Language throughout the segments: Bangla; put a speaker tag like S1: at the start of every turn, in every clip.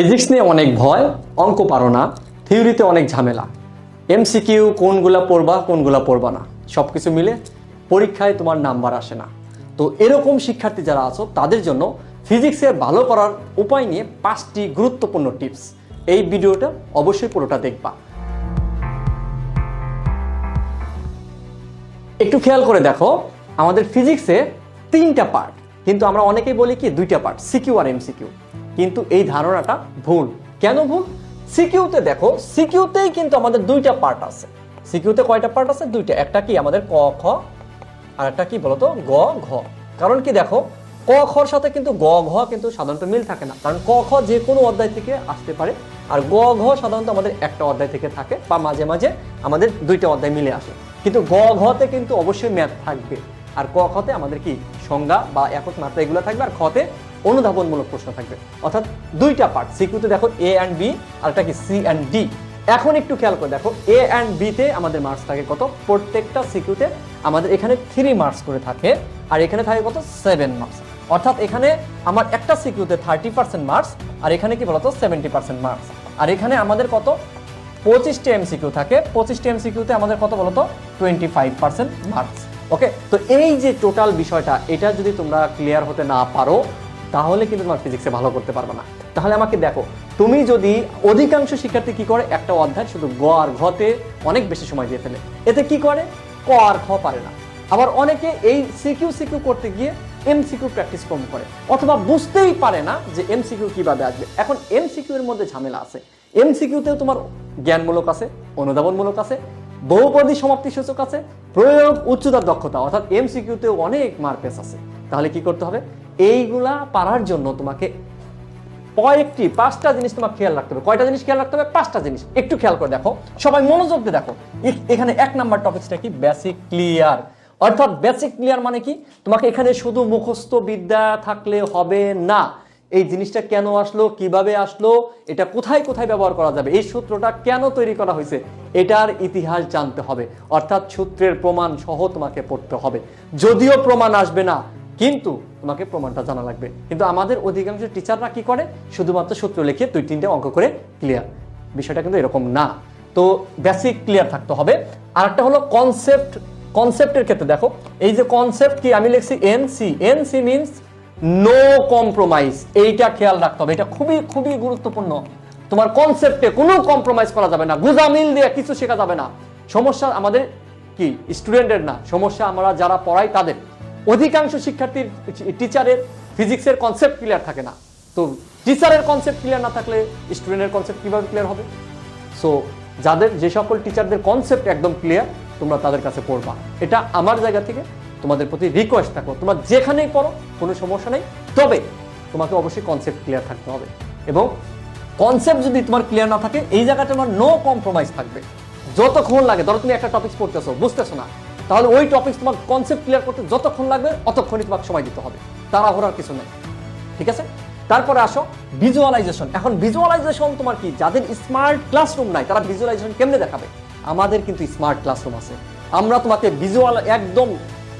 S1: ফিজিক্স নিয়ে অনেক ভয়, অঙ্ক পারো না থিওরিতে অনেক ঝামেলা। এমসিকিউ কোনগুলা পড়বা কোনগুলা পড়বা না। সব কিছু মিলে পরীক্ষায় তোমার নাম্বার আসে না। তো এরকম শিক্ষার্থী যারা আছো, তাদের জন্য ফিজিক্সে ভালো করার উপায় নিয়ে পাঁচটি গুরুত্বপূর্ণ টিপস এই ভিডিওটা অবশ্যই পুরোটা দেখবা। একটু খেয়াল করে দেখো, আমাদের ফিজিক্সে তিনটা পার্ট কিন্তু আমরা অনেকেই বলি কি, দুইটা পার্ট সিকিউ আর এমসিকিউ কিন্তু এই ধারণাটা ভুল। কেন ভুল? সিকিউতে দেখো, সিকিউতেই কিন্তু আমাদের দুইটা পার্ট আছে। সিকিউতে কয়টা পার্ট আছে? দুইটা। একটা কি আমাদের ক, খ, আর একটা কি বলতো? গ, ঘ। কারণ কি দেখো, ক খর সাথে কিন্তু গ, ঘ কিন্তু সাধারণত মিল থাকে না। কারণ ক, খ যে কোনো অধ্যায় থেকে আসতে পারে, আর গ, ঘ সাধারণত আমাদের একটা অধ্যায় থেকে থাকে, বা মাঝে মাঝে আমাদের দুইটা অধ্যায় মিলে আসে। কিন্তু গ, ঘতে কিন্তু অবশ্যই ম্যাথ থাকবে। আর ক খতে আমাদের কি? সংজ্ঞা বা একক মাত্রা এগুলো থাকবে, আর খতে অনুধাবনমূলক প্রশ্ন থাকবে। অর্থাৎ দুইটা পার্ট সিকিউতে দেখো এ অ্যান্ড বি আর একটা কি সি অ্যান্ড ডি এখন একটু খেয়াল করে দেখো এ অ্যান্ড বিতে আমাদের মার্কস থাকে কত? প্রত্যেকটা সিকিউতে আমাদের এখানে থ্রি মার্কস করে থাকে, আর এখানে থাকে কত? সেভেন মার্কস অর্থাৎ এখানে আমার একটা সিকিউতে থার্টি পার্সেন্ট মার্কস আর এখানে কি বলতো? সেভেন্টি পার্সেন্ট মার্কস আর এখানে আমাদের কত? পঁচিশটি এম এমসিকিউ থাকে, পঁচিশটি এম এমসিকিউতে আমাদের কত বলতো? Twenty five percent marks okay তো এই যে টোটাল বিষয়টা, এটা যদি তোমরা ক্লিয়ার হতে না পারো তাহলে কিন্তু তোমার ফিজিক্সে ভালো করতে পারবে না। তাহলে আমাকে দেখো, তুমি যদি অধিকাংশ শিক্ষার্থী কি করে? একটা অধ্যায় শুধু গ আর ঘতে অনেক বেশি সময় দিয়ে ফেলে। এতে কি করে? ক আর খ পারে না। আবার অনেকে এই সিকিউ সিকিউ করতে গিয়ে এমসিকিউ প্র্যাকটিস কম করে। অথবা বুঝতেই পারে না যে এমসিকিউ কীভাবে আসবে। এখন এমসিকিউ এর মধ্যে ঝামেলা আছে। এমসিকিউতেও তোমার জ্ঞানমূলক আছে, অনুধাবনমূলক আছে, বহুপদী সমাপ্তি সূচক আছে, প্রয়োগ উচ্চতার দক্ষতা, অর্থাৎ এমসিকিউতেও অনেক মার্কেস আছে। তাহলে কি করতে হবে? এইগুলা পারার জন্য তোমাকে কয়েকটি, পাঁচটা জিনিস তোমার খেয়াল রাখতে হবে। কয়টা জিনিস খেয়াল রাখতে হবে? পাঁচটা জিনিস। একটু খেয়াল করে দেখো। সবাই মনোযোগ দিয়ে দেখো। এখানে এক নাম্বার টপিকসটা কি? বেসিক ক্লিয়ার অর্থাৎ বেসিক ক্লিয়ার মানে কি? তোমাকে এখানে শুধু মুখস্থ বিদ্যা থাকলে হবে না। এই জিনিসটা কেন আসলো? কীভাবে আসলো? এটা কোথায় কোথায় ব্যবহার করা যাবে? এই সূত্রটা কেন তৈরি করা হয়েছে? এটার ইতিহাস জানতে হবে। অর্থাৎ সূত্রের প্রমাণ সহ তোমাকে পড়তে হবে। যদিও প্রমাণ আসবে না কিন্তু তোমাকে প্রমাণটা জানা লাগবে। কিন্তু আমাদের অধিকাংশ টিচাররা কি করে? শুধুমাত্র সূত্র লিখে দুই, তিনটে অঙ্ক করে ক্লিয়ার বিষয়টা কিন্তু এরকম না। তো বেসিক ক্লিয়ার থাকতে হবে। আর একটা হলো কনসেপ্ট কনসেপ্টের ক্ষেত্রে দেখো, এই যে কনসেপ্ট কি আমি লিখছি NC NC means no compromise এইটা খেয়াল রাখতে হবে। এটা খুবই খুবই গুরুত্বপূর্ণ। তোমার কনসেপ্টে কোনো কম্প্রোমাইজ করা যাবে না। গুজামিল দিয়ে কিছু শেখা যাবে না। সমস্যা আমাদের কি? স্টুডেন্টের না। সমস্যা আমরা যারা পড়াই তাদের। অধিকাংশ শিক্ষার্থীর টিচারের ফিজিক্সের কনসেপ্ট ক্লিয়ার থাকে না। তো টিচারের কনসেপ্ট ক্লিয়ার না থাকলে স্টুডেন্টের কনসেপ্ট কীভাবে ক্লিয়ার হবে? সো যাদের, যে সকল টিচারদের কনসেপ্ট একদম ক্লিয়ার তোমরা তাদের কাছে পড়বা। এটা আমার জায়গা থেকে তোমাদের প্রতি রিকোয়েস্ট থাকো তোমরা যেখানেই পড়ো, কোনো সমস্যা নেই। তবে তোমাকে অবশ্যই কনসেপ্ট ক্লিয়ার থাকতে হবে। এবং কনসেপ্ট যদি তোমার ক্লিয়ার না থাকে, এই জায়গাটা তোমার নো কম্প্রোমাইজ থাকবে। যতক্ষণ লাগে, ধরো তুমি একটা টপিক পড়তেছো, বুঝতেছো না তাহলে ওই টপিক তোমার কনসেপ্ট ক্লিয়ার করতে যতক্ষণ লাগবে, অতক্ষণই তোমাকে সময় দিতে হবে। তাড়াহুড়ার কিছু নেই। ঠিক আছে? তারপরে আসো ভিজুয়ালাইজেশন এখন ভিজুয়ালাইজেশন তোমার কি? যাদের স্মার্ট ক্লাসরুম নাই, তারা ভিজুয়ালাইজেশন কেমনে দেখাবে? আমাদের কিন্তু স্মার্ট ক্লাসরুম আছে। আমরা তোমাকে ভিজুয়াল একদম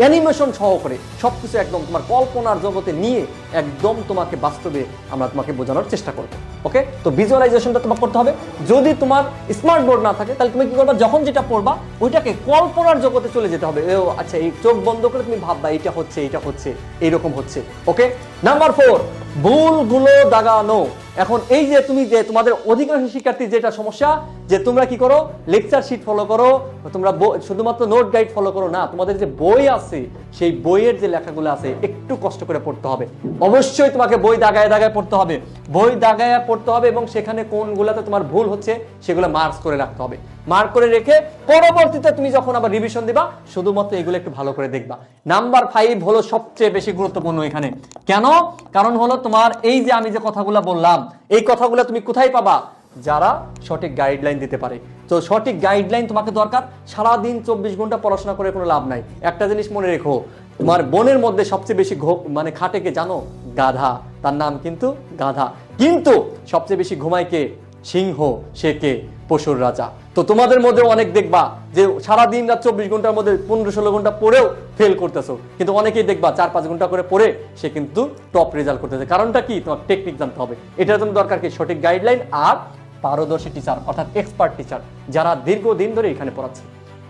S1: অ্যানিমেশন সহ করে সবকিছু একদম তোমার কল্পনার জগতে নিয়ে একদম তোমাকে বাস্তবে আমরা তোমাকে বোঝানোর চেষ্টা করব। ওকে তো ভিজুয়ালাইজেশনটা তোমাকে করতে হবে। যদি তোমার স্মার্ট বোর্ড না থাকে, তাহলে তুমি কি করবা? যখন যেটা পড়বা, ওইটাকে কল্পনার জগতে চলে যেতে হবে। ও আচ্ছা এই চোখ বন্ধ করে তুমি ভাববা এটা হচ্ছে এটা হচ্ছে, এইরকম হচ্ছে। ওকে নাম্বার ফোর ভুলগুলো দাগানো। এখন এই যে তুমি যে তোমাদের অধিকাংশ শিক্ষার্থী যেটা সমস্যা, যে তোমরা কি করো? লেকচার শিট ফলো করো, তোমরা শুধুমাত্র নোট গাইড ফলো করো না, তোমাদের যে বই আছে, সেই বইয়ের যে লেখাগুলো আছে, একটু কষ্ট করে পড়তে হবে। অবশ্যই তোমাকে বই দাগায় দাগায় পড়তে হবে। বই দাগায় পড়তে হবে এবং সেখানে কোনগুলোতে তোমার ভুল হচ্ছে, সেগুলো মার্কস করে রাখতে হবে। মার্ক করে রেখে পরবর্তীতে তুমি যখন আবার রিভিশন দিবা, শুধুমাত্র এগুলো একটু ভালো করে দেখবা। নাম্বার ফাইভ হলো সবচেয়ে বেশি গুরুত্বপূর্ণ এখানে। কেন? কারণ হলো তোমার এই যে আমি যে কথাগুলো বললাম, এই কথাগুলো তুমি কোথায় পাবা? যারা সঠিক গাইডলাইন দিতে পারে। তো সঠিক গাইডলাইন তোমাকে দরকার, সারাদিন চব্বিশ ঘণ্টা পড়াশোনা করে কোনো লাভ নাই। একটা জিনিস মনে রেখো, তোমার বোনের মধ্যে সবচেয়ে বেশি মানে খাটে কে জানো? গাধা। তার নাম কিন্তু গাধা। কিন্তু সবচেয়ে বেশি ঘুমায় কে? সিংহ, সে কে? পশুর রাজা। তো তোমাদের মধ্যে অনেক দেখবা যে সারা দিন রাত চব্বিশ ঘণ্টার মধ্যে পনেরো ষোলো ঘণ্টা পড়েও ফেল করতেছো। কিন্তু অনেকেই দেখবা চার পাঁচ ঘণ্টা করে পড়ে সে কিন্তু টপ রেজাল্ট করতেছে। কারণটা কি? তোমার টেকনিক জানতে হবে। এটার জন্য দরকার কি? সঠিক গাইডলাইন আর পারদর্শী টিচার অর্থাৎ এক্সপার্ট টিচার যারা দীর্ঘদিন ধরে এখানে পড়াচ্ছে।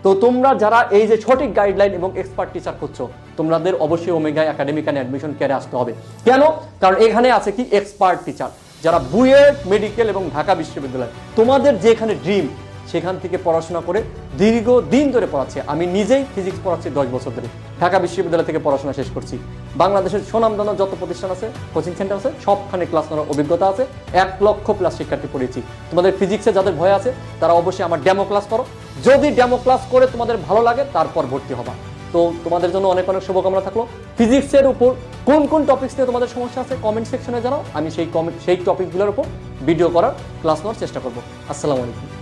S1: তো তোমরা যারা এই যে সঠিক গাইডলাইন এবং এক্সপার্ট টিচার করছ তোমাদের অবশ্যই ওমেগা একাডেমিক অ্যান্ড অ্যাডমিশন কেয়ারে আসতে হবে। কেন? কারণ এখানে আছে কি? এক্সপার্ট টিচার যারা বুয়েট, মেডিকেল এবং ঢাকা বিশ্ববিদ্যালয়, তোমাদের যেখানে ড্রিম সেখান থেকে পড়াশোনা করে দীর্ঘ দিন ধরে পড়াচ্ছে। আমি নিজেই ফিজিক্স পড়াচ্ছি দশ বছর ধরে। ঢাকা বিশ্ববিদ্যালয় থেকে পড়াশোনা শেষ করছি। বাংলাদেশের সুনামধন্য যত প্রতিষ্ঠান আছে কোচিং সেন্টার আছে, সবখানে ক্লাস নেওয়ার অভিজ্ঞতা আছে। এক লক্ষ প্লাস শিক্ষার্থী পড়েছি তোমাদের ফিজিক্সে যাদের ভয় আছে, তারা অবশ্যই আমার ডেমো ক্লাস করো। যদি ডেমো ক্লাস করে তোমাদের ভালো লাগে, তারপর ভর্তি হবা। তো তোমাদের জন্য অনেক অনেক শুভকামনা থাকল। ফিজিক্সের উপর কোন কোন টপিক্স নিয়ে তোমাদের সমস্যা আছে কমেন্ট সেকশনে জানাও। আমি সেই কমেন্ট সেই টপিকগুলোর উপর ভিডিও করার ক্লাস নেওয়ার চেষ্টা করব। আসসালামু আলাইকুম।